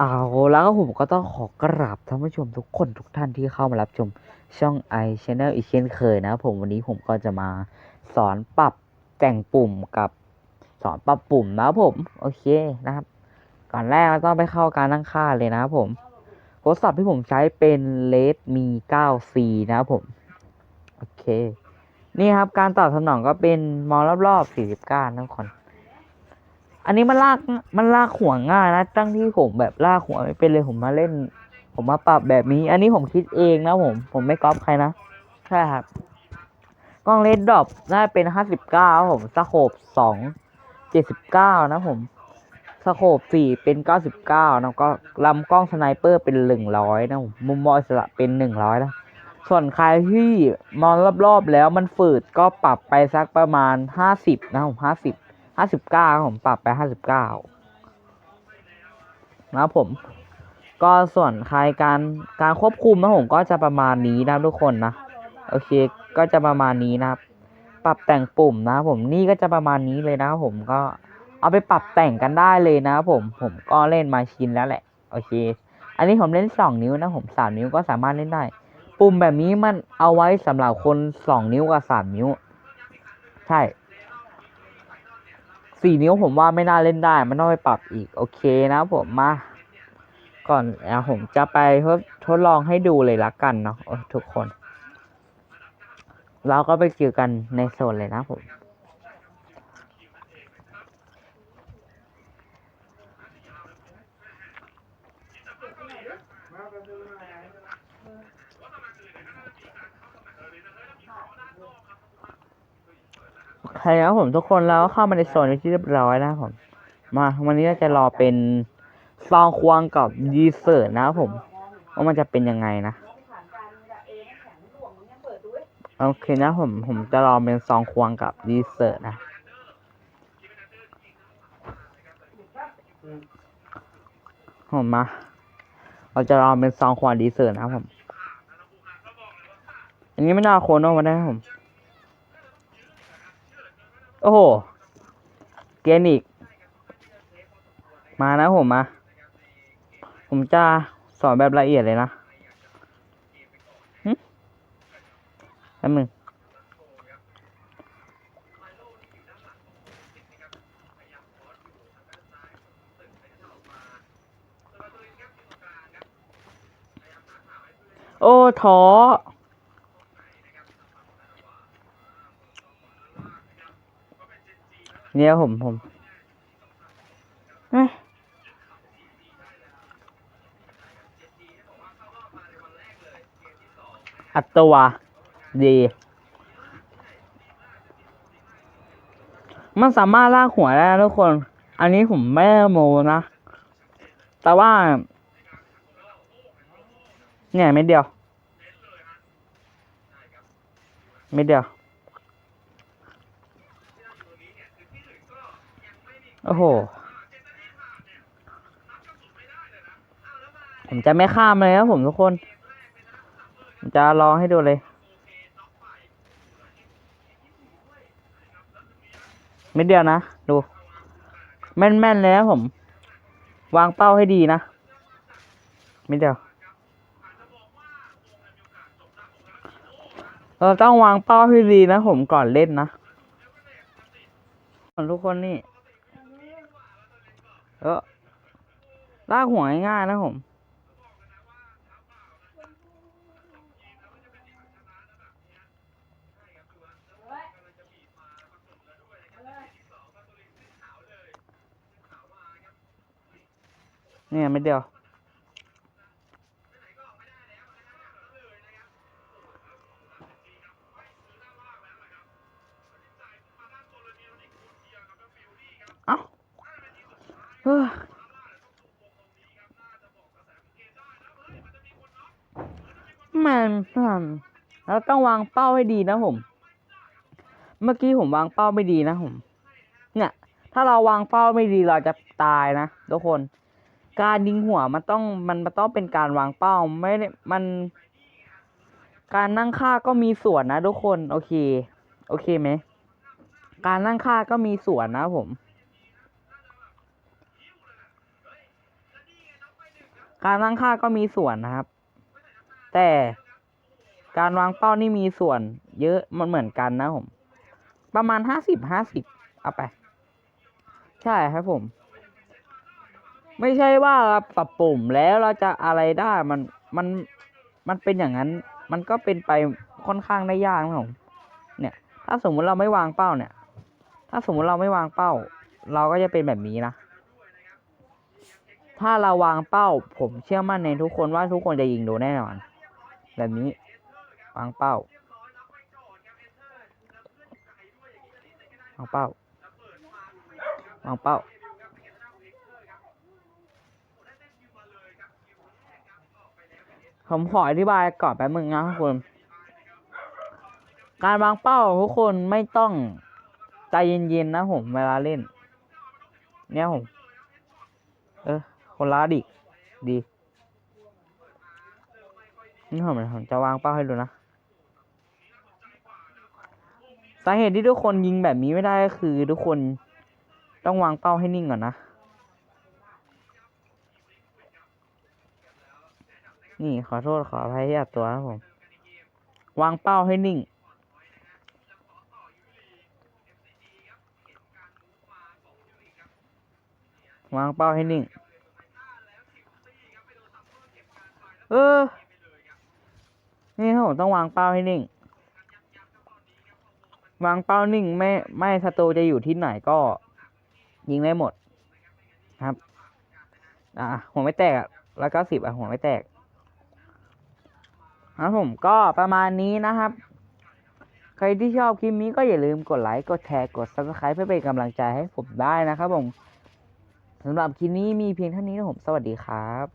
เอาแล้วก็ผมก็ต้องขอกราบท่านผู้ชมทุกคนทุกท่านที่เข้ามารับชมช่อง i Channel อีกเช่นเคยนะผมวันนี้ผมก็จะมาสอนปรับแต่งปุ่มกับสอนปรับปุ่มนะผม โอเคนะครับ ก่อนแรกเราต้องไปเข้าการตั้งค่าเลยนะผมโทรศัพท์ที่ผมใช้เป็น Redmi 9C นะผม โอเค นี่ครับการตอบสนองก็เป็นมองรอบๆ49นะทุกคน อันนี้มันลากมันลากหัวง่ายนะตั้งที่ผมแบบลากหัวไม่เป็นเลยผมมาเล่น ผมมาปรับแบบนี้ อันนี้ผมคิดเองนะผม ผมไม่ก๊อปใครนะใช่ครับกล้องเลนส์ดรอปได้เป็นห้าสิบเก้าผมสโคปสองเจ็ดสิบเก้านะผมสโคปสี่เป็นเก้าสิบเก้าแล้วก็ลำกล้องสไนเปอร์เป็นหนึ่งร้อยนะผมมุมมองอิสระเป็นหนึ่งร้อยนะส่วนใครที่มองรอบๆแล้วมันฝืดก็ปรับไปสักประมาณห้าสิบนะผมห้าสิบ ห้าสิบเก้าผมปรับไปห้าสิบเก้านะผม ก็ส่วนใครการการควบคุมนะผมก็จะประมาณนี้นะทุกคนนะ โอเคก็จะประมาณนี้นะครับ ปรับแต่งปุ่มนะผมนี่ก็จะประมาณนี้เลยนะผมก็เอาไปปรับแต่งกันได้เลยนะผมผมก็เล่นมาชินแล้วแหละ โอเค อันนี้ผมเล่นสองนิ้วนะผมสามนิ้วก็สามารถเล่นได้ ปุ่มแบบนี้มันเอาไว้สำหรับคนสองนิ้วกับสามนิ้ว ใช่ สี่นิ้วผมว่าไม่น่าเล่นได้ มันต้องไปปรับอีก โอเคนะผมมา ก่อนเดี๋ยวผมจะไปทดลองให้ดูเลยละกันเนาะทุกคน เราก็ไปเจอกันในโซนเลยนะผม โอเครับผมทุกคนแล้วเข้ามาในโซนที่เรียบร้อยนะครับผม มาวันนี้เราจะรอเป็นซองควงกับดีเซอร์นะครับผมว่ามันจะเป็นยังไงนะโอเคนะผมผมจะรอเป็นซองควงกับดีเซอร์นะผมมา เราจะรอเป็นซองควงดีเซอร์นะครับผม อันนี้ไม่น่าโคนออกมาได้ผม โอ้โห เกนอีก มานะผมมา ผมจะสอนแบบละเอียดเลยนะหึแป๊บนึงโอ้ท้อ เนี่ยผมผมเอ้ยอัตตัวดีมันสามารถลากหัวได้นะทุกคน อันนี้ผมไม่ได้โมนะ แต่ว่า เนี่ยไม่เดียว ไม่เดียว โอ้โห ผมจะไม่ข้ามเลยนะผมทุกคนผมจะลองให้ดูเลย ไม่เดียวนะ ดู แม่นๆเลยนะผม วางเป้าให้ดีนะ ไม่เดียว เราต้องวางเป้าให้ดีนะผมก่อนเล่นนะทุกคนนี่ เออลากหัวง่ายๆนะผมเนี่ยไม่เดียว มันมันเราต้องวางเป้าให้ดีนะผม เมื่อกี้ผมวางเป้าไม่ดีนะผม เนี่ย ถ้าเราวางเป้าไม่ดีเราจะตายนะทุกคน การยิงหัวมันต้องมันมันต้องเป็นการวางเป้าไม่ได้มัน การนั่งค่าก็มีส่วนนะทุกคน โอเค โอเคไหมการนั่งค่าก็มีส่วนนะผมการตั้งค่าก็มีส่วนนะครับ แต่ การวางเป้านี่มีส่วนเยอะมันเหมือนกันนะผม ประมาณห้าสิบห้าสิบเอาไป ใช่ครับผม ไม่ใช่ว่าปรับปุ่มแล้วเราจะอะไรได้มันมันมันเป็นอย่างนั้น มันก็เป็นไปค่อนข้างได้ยากนะผมเนี่ย ถ้าสมมุติเราไม่วางเป้าเนี่ย ถ้าสมมุติเราไม่วางเป้า เราก็จะเป็นแบบนี้นะถ้าเราวางเป้า ผมเชื่อมั่นในทุกคนว่าทุกคนจะยิงโดนแน่นอน แบบนี้ วางเป้าวางเป้าวางเป้าผมขออธิบายก่อนแป๊บนึงนะทุกคน การวางเป้าทุกคนไม่ต้องใจเย็นๆนะผมเวลาเล่น เนี่ยผม เออ คนละดิ ดี นี่ผมผมจะวางเป้าให้ดูนะ สาเหตุที่ทุกคนยิงแบบนี้ไม่ได้ก็คือ ทุกคนต้องวางเป้าให้นิ่งก่อนนะ นี่ขอโทษขออภัยที่อัดตัวนะผม วางเป้าให้นิ่ง วางเป้าให้นิ่ง เออ นี่ครับผมต้องวางเป้าให้นิ่ง วางเป้านิ่งไม่ไม่ศัตรูจะอยู่ที่ไหนก็ ยิงได้หมดครับ อะหัวไม่แตกแล้วก็สิบอะหัวไม่แตกครับผมก็ประมาณนี้นะครับ ใครที่ชอบคลิปนี้ก็อย่าลืมกดไลค์กดแชร์กด subscribe เพื่อเป็นกำลังใจให้ผมได้นะครับผมสำหรับคลิปนี้มีเพียงเท่านี้นะผมสวัสดีครับ